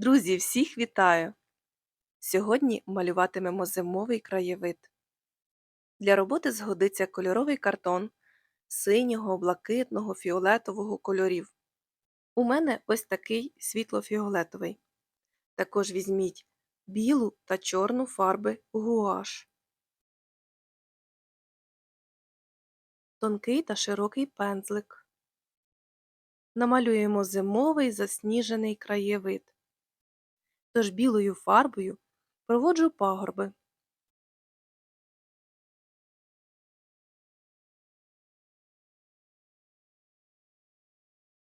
Друзі, всіх вітаю! Сьогодні малюватимемо зимовий краєвид. Для роботи згодиться кольоровий картон синього, блакитного, фіолетового кольорів. У мене ось такий світло-фіолетовий. Також візьміть білу та чорну фарби гуаш, тонкий та широкий пензлик. Намалюємо зимовий засніжений краєвид. Тож білою фарбою проводжу пагорби.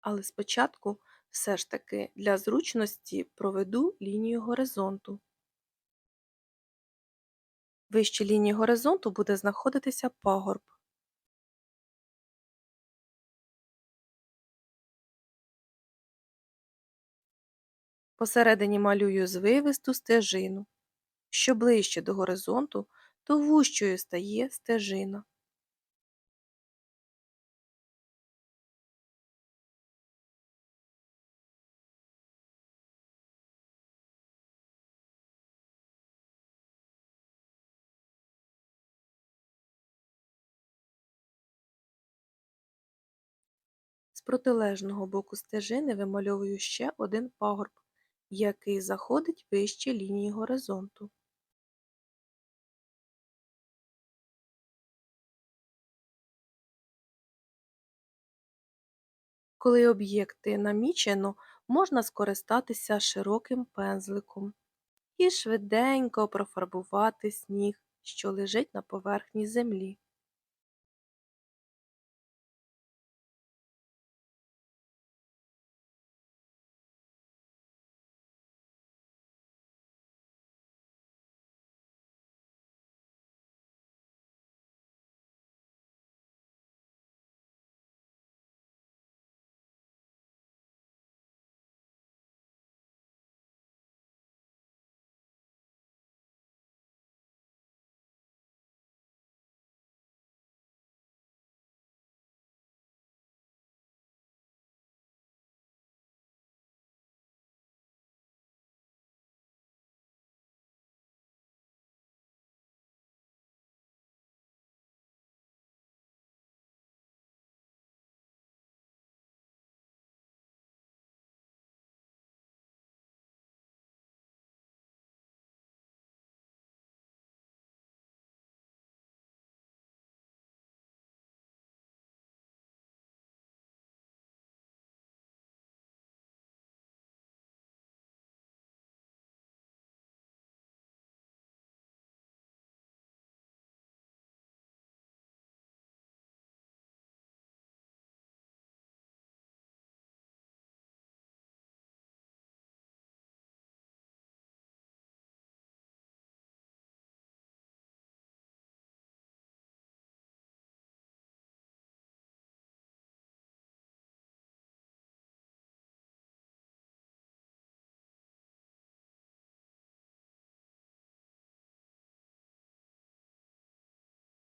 Але спочатку все ж таки для зручності проведу лінію горизонту. Вище лінії горизонту буде знаходитися пагорб. Посередині малюю звивисту стежину. Що ближче до горизонту, то вущою стає стежина. З протилежного боку стежини вимальовую ще один пагорб, який заходить вище лінії горизонту. Коли об'єкти намічено, можна скористатися широким пензликом і швиденько профарбувати сніг, що лежить на поверхні землі.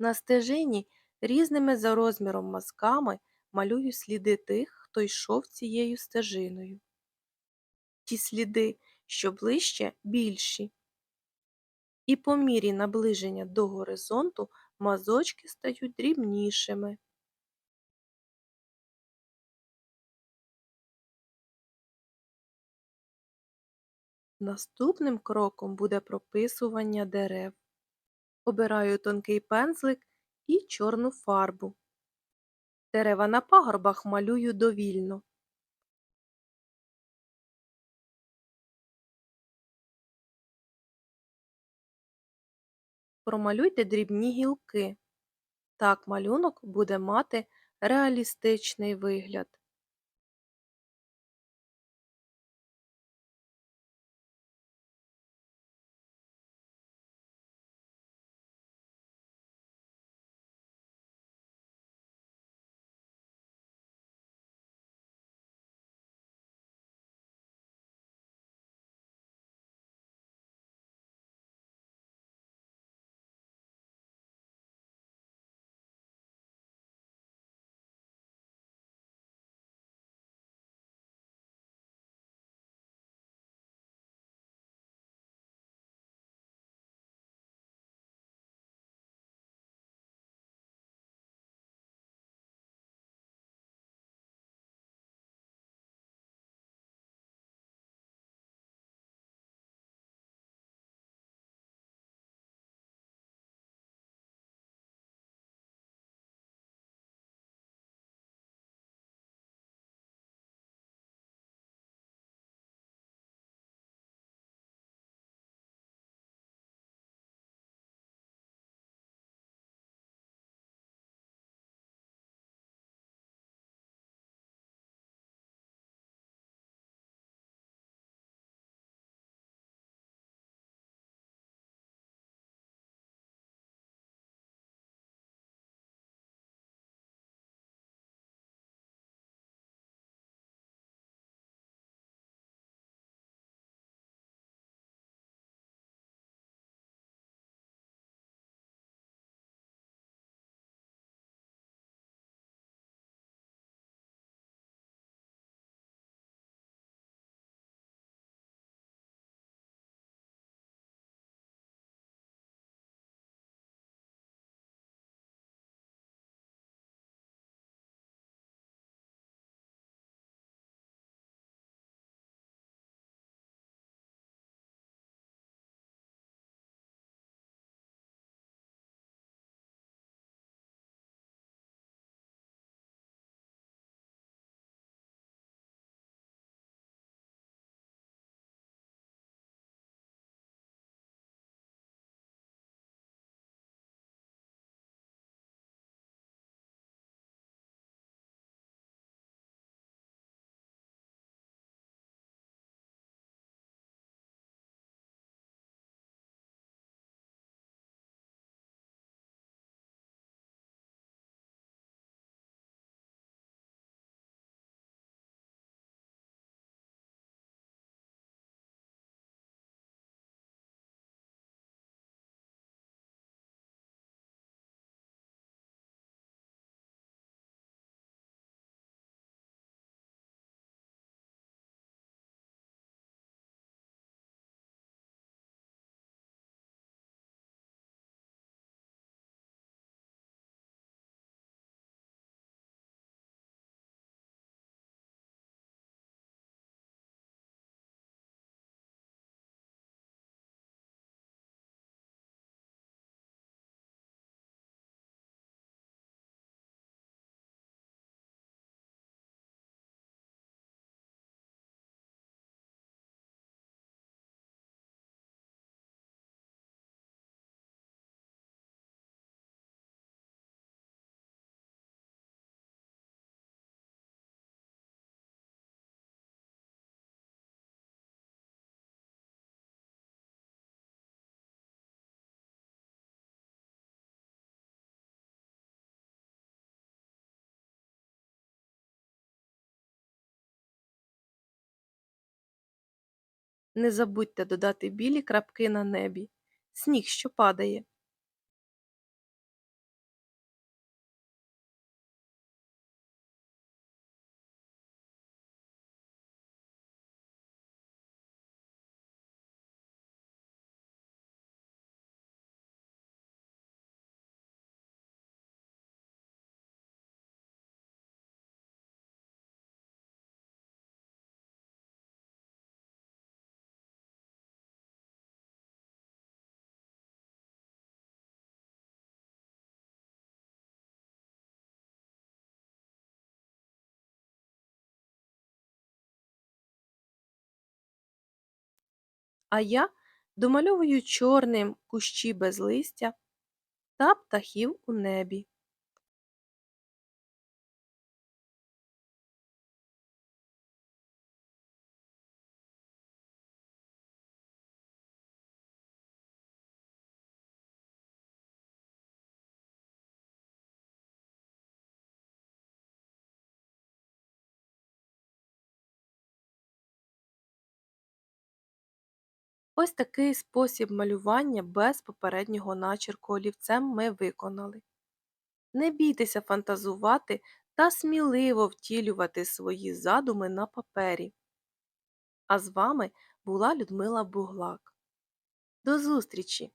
На стежині різними за розміром мазками малюю сліди тих, хто йшов цією стежиною. Ті сліди, що ближче, більші. І по мірі наближення до горизонту мазочки стають дрібнішими. Наступним кроком буде прописування дерев. Обираю тонкий пензлик і чорну фарбу. Дерева на пагорбах малюю довільно. Промалюйте дрібні гілки. Так малюнок буде мати реалістичний вигляд. Не забудьте додати білі крапки на небі, сніг, що падає. А я домальовую чорним кущі без листя та птахів у небі. Ось такий спосіб малювання без попереднього начерку олівцем ми виконали. Не бійтеся фантазувати та сміливо втілювати свої задуми на папері. А з вами була Людмила Буглак. До зустрічі!